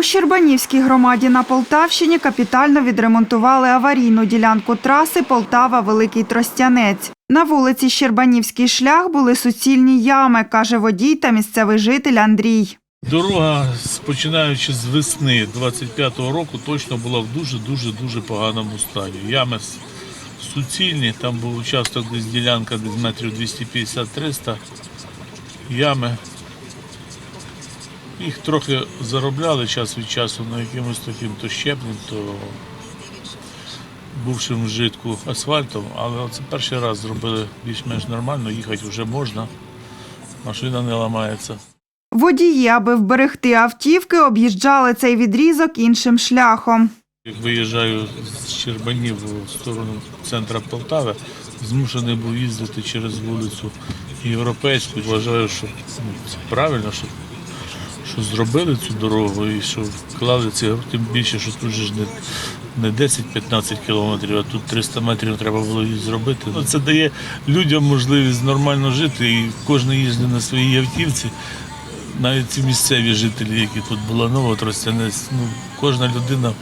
У Щербанівській громаді на Полтавщині капітально відремонтували аварійну ділянку траси Полтава-Великий Тростянець. На вулиці Щербанівський шлях були суцільні ями, каже водій та місцевий житель Андрій. Дорога, починаючи з весни 25-го року, точно була в дуже-дуже дуже поганому стані. Ями суцільні, там був участок десь ділянка десь метрів 250-300. Ями. Їх трохи заробляли час від часу на якимось таким то щебнем, то бувшим вжитку асфальтом, але це перший раз зробили більш-менш нормально, їхати вже можна, машина не ламається. Водії, аби вберегти автівки, об'їжджали цей відрізок іншим шляхом. Як виїжджаю з Щербанів в сторону центра Полтави, змушений був їздити через вулицю Європейську. Вважаю, що ну, це правильно, що, що зробили цю дорогу і що вклали ці, тим більше, що тут ж не, не 10-15 кілометрів, а тут 300 метрів треба було її зробити. Ну, Це дає людям можливість нормально жити і кожен їздить на своїй автівці. Навіть ці місцеві жителі, які тут була нова Тростянець, ну, кожна людина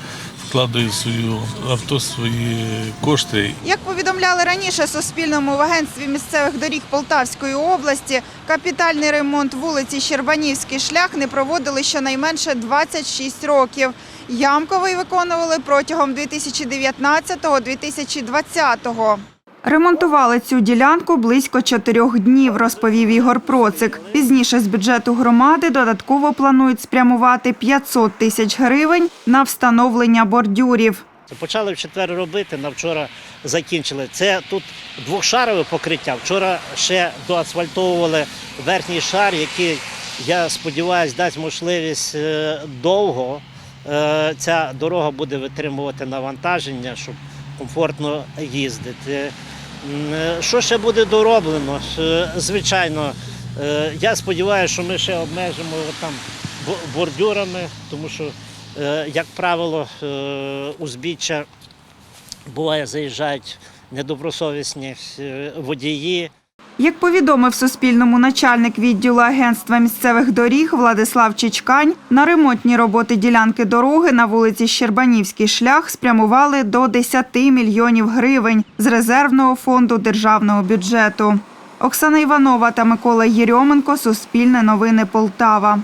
вкладає свою авто свої кошти. Як повідомляли раніше Суспільному в агентстві місцевих доріг Полтавської області, капітальний ремонт вулиці Щербанівський шлях не проводили щонайменше 26 років. Ямковий виконували протягом 2019-2020. Ремонтували цю ділянку близько чотирьох днів, розповів Ігор Процик. Пізніше з бюджету громади додатково планують спрямувати 500 тисяч гривень на встановлення бордюрів. Почали в четвер робити, на вчора закінчили. Це тут двохшарове покриття. Вчора ще доасфальтовували верхній шар, який, я сподіваюся, дасть можливість е, довго е, ця дорога буде витримувати навантаження, щоб комфортно їздити. Е, Що ще буде дороблено? Е, Звичайно, е, я сподіваюся, що ми ще обмежимо там бордюрами, тому що Як правило, узбіччя буває заїжджають недобросовісні водії. Як повідомив Суспільному начальник відділу агентства місцевих доріг Владислав Чичкань, на ремонтні роботи ділянки дороги на вулиці Щербанівський шлях спрямували до 10 мільйонів гривень з резервного фонду державного бюджету. Оксана Іванова та Микола Єрьоменко Суспільне новини Полтава.